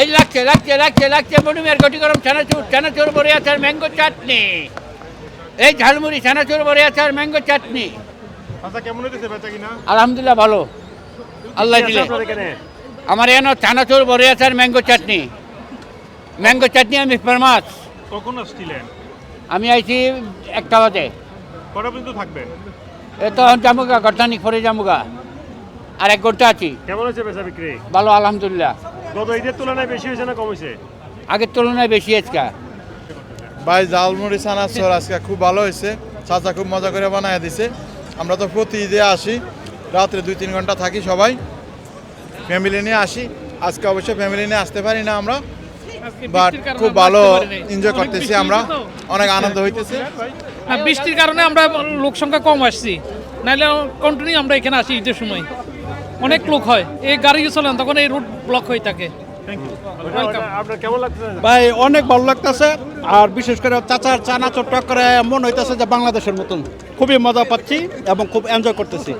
এই লাগছে লাগছে লাগছে লাগছে গটি গরম চানাচুর চানাচুর বড়ে আচার ম্যাঙ্গো চাটনি। এই ঝালমুড়ি চানাচুর বড়ে আচার ম্যাঙ্গো চাটনি। আচ্ছা আলহামদুলিল্লাহ ভালো। আল্লাহ দিলে। এখানে? আমার এখানে চানাচুর বড়ে আচার ম্যাঙ্গো চাটনি। ম্যাঙ্গো চাটনি আমি ফেমাস। কখন আসছিলেন? আমি আইছি একটা বাজে। কটা পর্যন্ত থাকবেন? এ তো করে আর এক ঘণ্টা আছি। কেমন হয়েছে বেচা বিক্রি? ভালো আলহামদুলিল্লাহ। গত ঈদের তুলনায় বেশি হয়েছে না কম হয়েছে? আগের তুলনায় বেশি আজকা। ভাই জালমুড়ি আজকে খুব ভালো হয়েছে। চাচা খুব মজা করে বানায় দিছে। আমরা তো প্রতি ঈদে আসি। রাত্রে দুই তিন ঘণ্টা থাকি সবাই। ফ্যামিলি নিয়ে আসি। আজকে অবশ্য ফ্যামিলি নিয়ে আসতে পারি না আমরা। বাট খুব ভালো এনজয় করতেছি আমরা। অনেক আনন্দ হইতেছে। বৃষ্টির কারণে আমরা লোক সংখ্যা কম আসছি। নাহলে কন্টিনিউ আমরা এখানে আসি ঈদের সময়। অনেক লোক হয়। এই গাড়ি চলেন তখন এই রুট ব্লক হয়ে থাকে। কেমন ভাই অনেক ভালো লাগতেছে। আর বিশেষ করে চাচার চানা চট্ট করে মন হইতেছে যে বাংলাদেশের মতন খুবই মজা পাচ্ছি এবং খুব এনজয় করতেছি।